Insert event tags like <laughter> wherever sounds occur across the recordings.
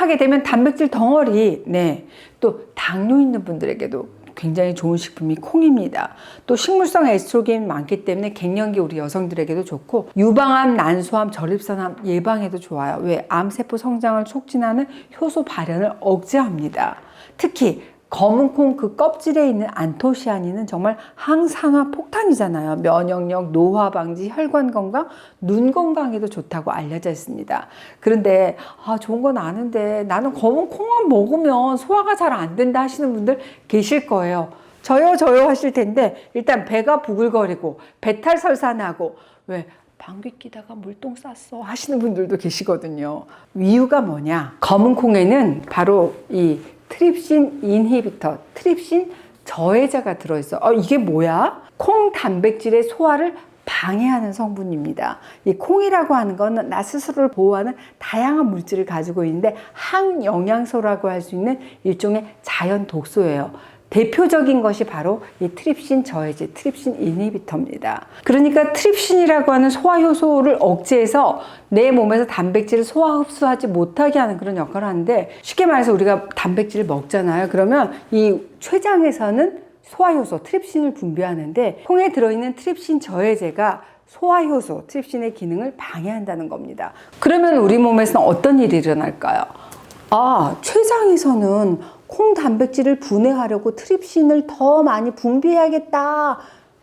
하게 되면 단백질 덩어리, 네. 또 당뇨 있는 분들에게도 굉장히 좋은 식품이 콩입니다. 또 식물성 에스트로겐이 많기 때문에 갱년기 우리 여성들에게도 좋고 유방암, 난소암, 전립선암 예방에도 좋아요. 왜? 암세포 성장을 촉진하는 효소 발현을 억제합니다. 특히 검은 콩 그 껍질에 있는 안토시아닌은 정말 항산화 폭탄이잖아요. 면역력, 노화 방지, 혈관 건강, 눈 건강에도 좋다고 알려져 있습니다. 그런데 아 좋은 건 아는데 나는 검은 콩만 먹으면 소화가 잘 안 된다 하시는 분들 계실 거예요. 저요 저요 하실 텐데 일단 배가 부글거리고 배탈 설사나고 왜 방귀 끼다가 물똥 쌌어 하시는 분들도 계시거든요. 이유가 뭐냐? 검은 콩에는 바로 이 트립신 인히비터, 트립신 저해자가 들어있어. 어, 이게 뭐야? 콩 단백질의 소화를 방해하는 성분입니다. 이 콩이라고 하는 거는 나 스스로를 보호하는 다양한 물질을 가지고 있는데 항영양소라고 할 수 있는 일종의 자연 독소예요. 대표적인 것이 바로 이 트립신 저해제, 트립신 이니비터입니다. 그러니까 트립신이라고 하는 소화 효소를 억제해서 내 몸에서 단백질을 소화 흡수하지 못하게 하는 그런 역할을 하는데 쉽게 말해서 우리가 단백질을 먹잖아요. 그러면 이 췌장에서는 소화 효소 트립신을 분비하는데 콩에 들어있는 트립신 저해제가 소화 효소 트립신의 기능을 방해한다는 겁니다. 그러면 우리 몸에서는 어떤 일이 일어날까요? 아, 췌장에서는 콩 단백질을 분해하려고 트립신을 더 많이 분비해야겠다.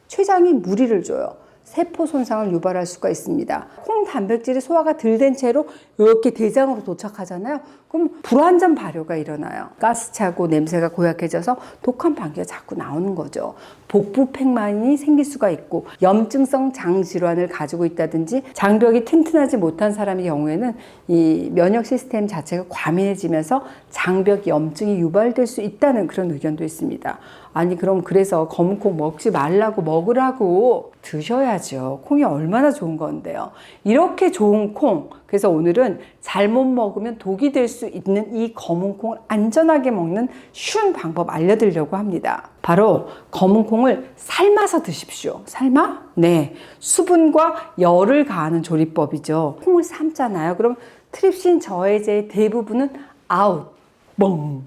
췌장이 무리를 줘요. 세포 손상을 유발할 수가 있습니다. 콩 단백질이 소화가 덜 된 채로 이렇게 대장으로 도착하잖아요. 그럼 불완전 발효가 일어나요. 가스 차고 냄새가 고약해져서 독한 방귀가 자꾸 나오는 거죠. 복부 팽만이 생길 수가 있고 염증성 장 질환을 가지고 있다든지 장벽이 튼튼하지 못한 사람의 경우에는 이 면역 시스템 자체가 과민해지면서 장벽 염증이 유발될 수 있다는 그런 의견도 있습니다. 아니 그럼 그래서 검은 콩 먹지 말라고 먹으라고 드셔야 죠. 콩이 얼마나 좋은 건데요. 이렇게 좋은 콩 그래서 오늘은 잘못 먹으면 독이 될 수 있는 이 검은 콩을 안전하게 먹는 쉬운 방법 알려드리려고 합니다. 바로 검은 콩을 삶아서 드십시오. 삶아? 네. 수분과 열을 가하는 조리법이죠. 콩을 삶잖아요. 그럼 트립신 저해제의 대부분은 아웃, 멍.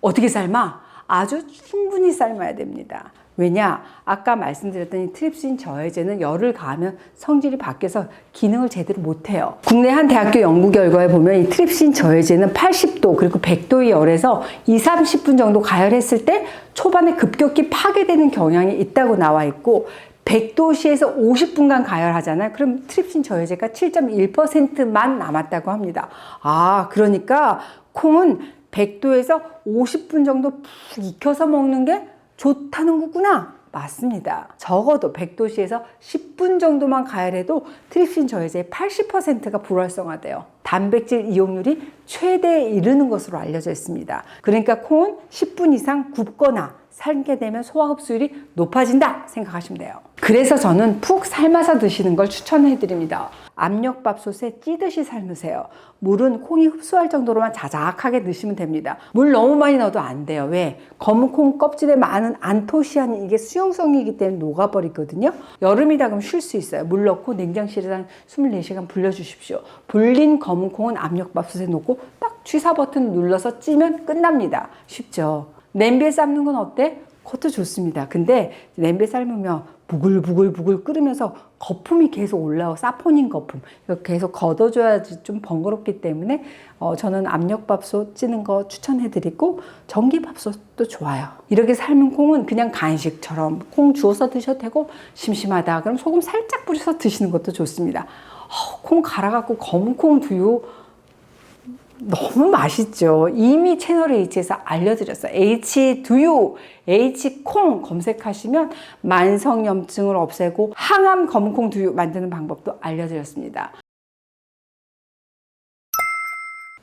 어떻게 삶아? 아주 충분히 삶아야 됩니다. 왜냐? 아까 말씀드렸던 이 트립신 저해제는 열을 가하면 성질이 바뀌어서 기능을 제대로 못해요. 국내 한 대학교 연구 결과에 보면 이 트립신 저해제는 80도 그리고 100도의 열에서 2, 30분 정도 가열했을 때 초반에 급격히 파괴되는 경향이 있다고 나와 있고 100도씨에서 50분간 가열하잖아요. 그럼 트립신 저해제가 7.1%만 남았다고 합니다. 아, 그러니까 콩은 100도에서 50분 정도 푹 익혀서 먹는 게 좋다는 거구나. 맞습니다. 적어도 100도씨에서 10분 정도만 가열해도 트립신 저해제의 80%가 불활성화돼요. 단백질 이용률이 최대에 이르는 것으로 알려져 있습니다. 그러니까 콩은 10분 이상 굽거나 삶게 되면 소화 흡수율이 높아진다 생각하시면 돼요. 그래서 저는 푹 삶아서 드시는 걸 추천해 드립니다. 압력밥솥에 찌듯이 삶으세요. 물은 콩이 흡수할 정도로만 자작하게 넣으시면 됩니다. 물 너무 많이 넣어도 안 돼요. 왜? 검은 콩 껍질에 많은 안토시아닌 이게 수용성이기 때문에 녹아버리거든요. 여름이다 그럼 쉴 수 있어요. 물 넣고 냉장실에 한 24시간 불려주십시오. 불린 검은 콩은 압력밥솥에 놓고 딱 취사 버튼 눌러서 찌면 끝납니다. 쉽죠? 냄비에 삶는 건 어때? 그것도 좋습니다. 근데 냄비에 삶으면 부글부글 부글 끓으면서 거품이 계속 올라오 사포닌 거품 이거 계속 걷어줘야지 좀 번거롭기 때문에 어, 저는 압력밥솥 찌는 거 추천해드리고 전기밥솥도 좋아요 이렇게 삶은 콩은 그냥 간식처럼 콩 주워서 드셔도 되고 심심하다 그럼 소금 살짝 뿌려서 드시는 것도 좋습니다 어, 콩 갈아갖고 검은 콩 두유 너무 맛있죠. 이미 채널 H에서 알려드렸어요. H 두유, H 콩 검색하시면 만성염증을 없애고 항암 검은콩 두유 만드는 방법도 알려드렸습니다.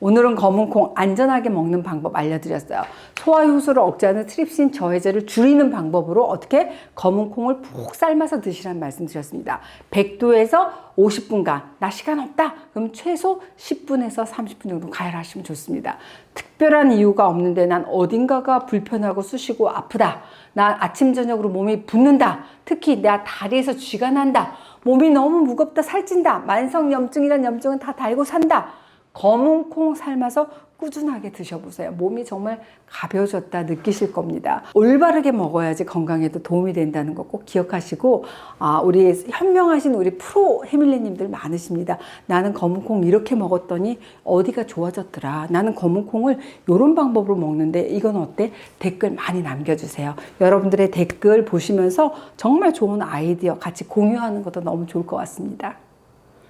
오늘은 검은콩 안전하게 먹는 방법 알려드렸어요. 소화 효소를 억제하는 트립신 저해제를 줄이는 방법으로 어떻게 검은콩을 푹 삶아서 드시라는 말씀 드렸습니다. 100도에서 50분간 나 시간 없다 그럼 최소 10분에서 30분 정도 가열하시면 좋습니다. 특별한 이유가 없는데 난 어딘가가 불편하고 쑤시고 아프다. 나 아침 저녁으로 몸이 붓는다. 특히 내 다리에서 쥐가 난다. 몸이 너무 무겁다 살찐다. 만성 염증이란 염증은 다 달고 산다. 검은 콩 삶아서 꾸준하게 드셔보세요. 몸이 정말 가벼워졌다 느끼실 겁니다. 올바르게 먹어야지 건강에도 도움이 된다는 거 꼭 기억하시고 아, 우리 현명하신 우리 프로 해밀리님들 많으십니다. 나는 검은 콩 이렇게 먹었더니 어디가 좋아졌더라. 나는 검은 콩을 이런 방법으로 먹는데 이건 어때? 댓글 많이 남겨주세요. 여러분들의 댓글 보시면서 정말 좋은 아이디어 같이 공유하는 것도 너무 좋을 것 같습니다.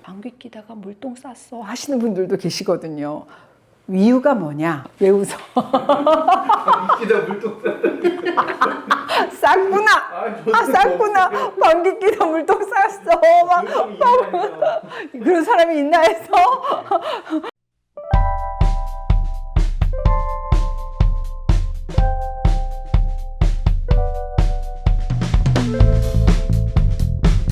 방귀 끼다가 물똥 쌌어 하시는 분들도 계시거든요. 이유가 뭐냐? 왜 웃어? 기다 물똥 <laughs> 쌌구나! 아, 쌌구나! 방귀 끼다 물똥 쌌어! 막, 물똥이 있나니까. 그런 사람이 있나 해서